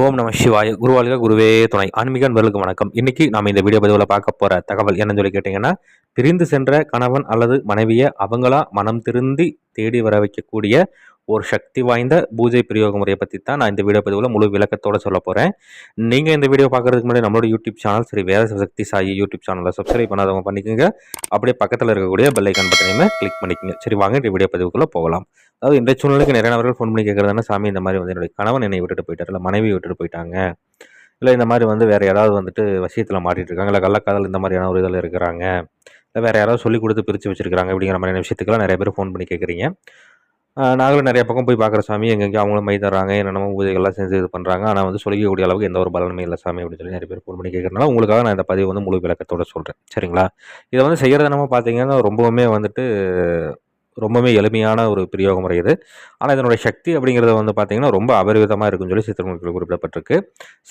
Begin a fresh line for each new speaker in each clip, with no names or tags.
ஓம் நம சிவாய குருவாளிக குருவே துணை. ஆன்மீக நண்பர்களுக்கு வணக்கம். இன்னைக்கு நாம் இந்த வீடியோ பதிவில் பார்க்க போகிற தகவல் என்னன்னு சொல்லி கேட்டிங்கன்னா பிரிந்து சென்ற கணவன் அல்லது மனைவியை அவங்களா மனம் திருந்தி தேடி வர வைக்கக்கூடிய ஒரு சக்தி வாய்ந்த பூஜை பிரயோக முறையை பற்றி தான் நான் இந்த வீடியோ பதிவில் முழு விளக்கத்தோடு சொல்ல போகிறேன் நீங்கள் இந்த வீடியோ பார்க்குறதுக்கு முன்னாடி நம்மளோட யூடியூப் சேனல் சரி வேறு சக்தி சாயி யூடியூப் சேனலில் சப்ஸ்கிரைப் பண்ணாதவங்க பண்ணிக்கோங்க. அப்படியே பக்கத்தில் இருக்கக்கூடிய பெல்லைக்கான் பட்டனையுமே கிளிக் பண்ணிக்கோங்க. சரி வாங்க இந்த வீடியோ பதிவுக்குள்ளே போகலாம். அதாவது இந்த சூழ்நிலைக்கு நிறைய நபர்கள் ஃபோன் பண்ணி கேட்குறதுனா சாமி இந்த மாதிரி வந்து என்னுடைய கணவன் என்னை விட்டுட்டு போயிட்டார் இல்லை மனைவி விட்டுட்டு போயிட்டாங்க. இல்லை இந்த மாதிரி வந்து வேறு யாராவது வந்துட்டு விஷயத்தில் மாட்டிட்டு இருக்காங்க இல்லை கள்ளக்காதல் இந்த மாதிரியான ஒரு இதில் இருக்கிறாங்க இல்லை வேறு யாராவது சொல்லி கொடுத்து பிரித்து வச்சிருக்காங்க அப்படிங்கிற மாதிரியான விஷயத்துக்கெல்லாம் நிறைய பேர் ஃபோன் பண்ணி கேட்குறீங்க. நாங்களும் நிறைய பக்கம் போய் பார்க்குற சாமி எங்கெங்கே அவங்களும் மை தர்றாங்க என்னென்னமோ பூஜைகள்லாம் செஞ்சு இது பண்ணுறாங்க ஆனால் வந்து சொல்லிக்கக்கூடிய அளவுக்கு எந்த ஒரு பலனுமே இல்லை சாமி அப்படின்னு சொல்லி நிறைய பேர் ஃபோன் பண்ணி கேட்குறனால உங்களுக்காக நான் இந்த பதிவு வந்து முழு விளக்கத்தோடு சொல்கிறேன் சரிங்களா? இதை வந்து செய்கிறத நம்ம பார்த்தீங்கன்னா ரொம்பவுமே வந்துட்டு ரொம்பவுமே எளிமையான ஒரு பிரயோக முறை இது. ஆனால் இதனுடைய சக்தி அப்படிங்கிறது வந்து பார்த்தீங்கன்னா ரொம்ப அபரிவிதமாக இருக்குன்னு சொல்லி சித்திரங்களுக்கு குறிப்பிடப்பட்டிருக்கு.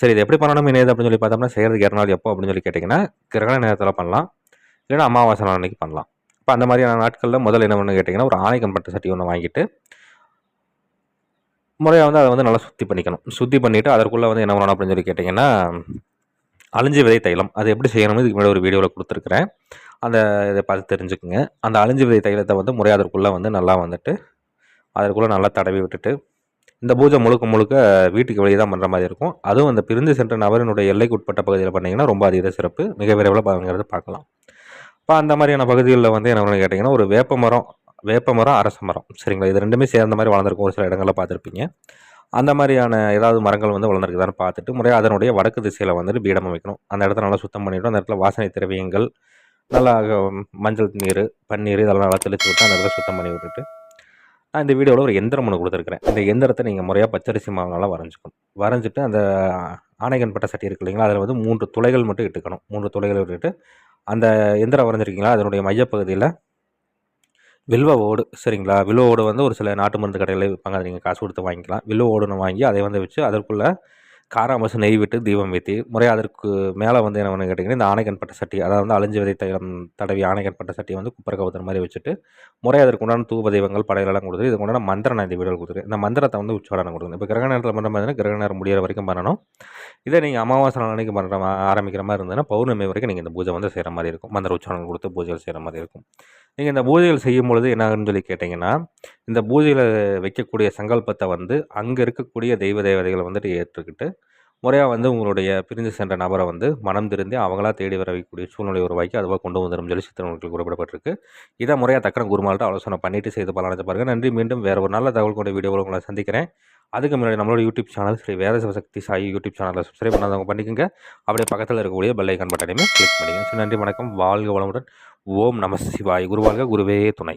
சரி இது எப்படி பண்ணணும்? இணையது அப்படின்னு சொல்லி பார்த்தோம்னா செய்கிறதுக்கு இரநாள் எப்போ அப்படின்னு சொல்லி கேட்டிங்கன்னா கிரகண நேரத்தில் பண்ணலாம். இல்லைன்னா அமாவாசை நாள் அன்னைக்கு பண்ணலாம். இப்போ அந்த மாதிரியான நாட்களில் முதல்ல என்ன பண்ணு கேட்டிங்கன்னா ஒரு ஆணைக்கன் பட்டு சட்டி ஒன்று வாங்கிட்டு முறையாக வந்து அதை வந்து நல்லா சுத்தி பண்ணிக்கணும். சுத்தி பண்ணிவிட்டு அதற்குள்ளே வந்து என்ன பண்ணணும் அப்படின்னு சொல்லி கேட்டிங்கன்னா அழிஞ்சி விதை தைலம். அது எப்படி செய்யணும்னு இதுக்கு முன்னாடி ஒரு வீடியோவில் கொடுத்துருக்குறேன். அந்த இதை பார்த்து தெரிஞ்சுக்குங்க. அந்த அழிஞ்சு விதை தைலத்தை வந்து முறையாக அதற்குள்ளே வந்து நல்லா வந்துட்டு அதற்குள்ளே நல்லா தடவி விட்டுட்டு இந்த பூஜை முழுக்க முழுக்க வீட்டுக்கு வெளியே தான் பண்ணுற மாதிரி இருக்கும். அதுவும் அந்த பிரிந்து சென்ற நபரினுடைய எல்லைக்கு உட்பட்ட பகுதியில் பண்ணிங்கன்னா ரொம்ப அதிக சிறப்பு. மிக விரைவில் பாங்கிறது பார்க்கலாம். இப்போ அந்த மாதிரியான பகுதிகளில் வந்து என்ன பண்ணணும்னு கேட்டிங்கன்னா ஒரு வேப்ப மரம் வேப்ப மரம் அரச மரம். சரிங்களா? இது ரெண்டுமே சேர்ந்த மாதிரி வளர்ந்துருக்கும் ஒரு சில இடங்களில் பார்த்துருப்பீங்க. அந்த மாதிரியான ஏதாவது மரங்கள் வந்து வளர்ந்துருக்குதான்னு பார்த்துட்டு முறையாக அதனுடைய வடக்கு திசையில் வந்துட்டு பீடம் வைக்கணும் அந்த இடத்த நல்லா சுத்தம் பண்ணிவிட்டு அந்த இடத்துல வாசனை திரவியங்கள் நல்லா மஞ்சள் நீர் பன்னீர் இதெல்லாம் நல்லா தெளித்து விட்டு அந்த இடத்த சுத்தம் பண்ணி விட்டுட்டு நான் இந்த வீடியோவில் ஒரு எந்திரம் ஒன்று கொடுத்துருக்குறேன். இந்த எந்திரத்தை நீங்கள் முறையாக பச்சரிசி மாவுனால வரைஞ்சிக்கணும். வரைஞ்சிட்டு அந்த ஆணைகன் பட்ட சட்டி இருக்கு இல்லைங்களா அதில் வந்து மூன்று துளைகள் மட்டும் இட்டுக்கணும். மூன்று துளைகள் விட்டுட்டு அந்த எந்திரம் வரைஞ்சிருக்கீங்களா அதனுடைய மையப்பகுதியில் வில்வ ஓடு சரிங்களா? வில்வ ஓடு வந்து ஒரு சில நாட்டு மருந்து கடையில் விற்பாங்க அதை நீங்கள் காசு கொடுத்து வாங்கிக்கலாம். வில்வ ஓடுன்னு வாங்கி அதை வந்து வச்சு அதற்குள்ளே காராமசு நெய் விட்டு தீபம் ஏற்றி முறையாக அதற்கு மேலே வந்து என்ன பண்ணு கேட்டிங்கன்னா இந்த ஆணைக்கன் பட்ட சட்டி அதாவது வந்து அழிஞ்சு விதை தைலம் தடவி ஆணைக்கன் பட்ட சட்டியை வந்து குப்பரை கவுத்துற மாதிரி வச்சுட்டு முறையாக அதற்கு உண்டான தூப தெய்வங்கள் படையிலெல்லாம் கொடுத்து இதுக்கு உண்டான மந்திரம் இந்த வீடியோவில் கொடுத்துரு இந்த மந்திரத்தை வந்து உச்சாரணம் கொடுக்கணும். இப்போ கிரக நேரத்தில் பண்ணுற மாதிரி கிரக நேரம் முடிகிற வரைக்கும் பண்ணணும். இதை நீங்கள் அமாவாசை அன்னைக்கு பண்ணுற மா- ஆரம்பிக்கிற மாதிரி இருந்ததுன்னா பௌர்ணமி வரைக்கும் நீங்கள் இந்த பூஜை வந்து செய்கிற மாதிரி இருக்கும். மந்திர உச்சாரணம் கொடுத்து பூஜைகள் செய்கிற மாதிரி இருக்கும். நீங்கள் இந்த பூஜைகள் செய்யும் பொழுது என்ன சொல்லி கேட்டிங்கன்னா இந்த பூஜையில் வைக்கக்கூடிய சங்கல்பத்தை வந்து அங்கே இருக்கக்கூடிய தெய்வ தேவதைகளை வந்துட்டு ஏற்றுக்கிட்டு முறையாக வந்து உங்களுடைய பிரிந்து சென்ற நபரை வந்து மனம் திருந்தி அவங்களா தேடி வர சூழ்நிலை உருவாக்கி அதுவாக கொண்டு வந்துடும் சொல்லி சித்திரங்களுக்கு குறிப்பிடப்பட்டிருக்கு. இதை முறையாக தக்கன குருமால்கிட்ட ஆலோசனை பண்ணிட்டு செய்து பலனடைஞ்ச பாருங்கள் நன்றி. மீண்டும் வேறு ஒரு நல்ல தகவல் கொண்ட வீடியோவில் உங்களை சந்திக்கிறேன். அதுக்கு முன்னாடி நம்மளோட YouTube channel Shri Veda Shivashakti Sai YouTube சேனலில் சப்ஸ்கிரைப் பண்ணாதவங்க பண்ணிக்கோங்க. அப்படியே பக்கத்தில் இருக்கக்கூடிய பெல் ஐக்கான் பட்டனையுமே கிளிக் பண்ணிக்கோங்க. நன்றி. வணக்கம். வாழ்க வளமுடன். ஓம் நம சிவாய். குருவாழ்க. குருவே துணை.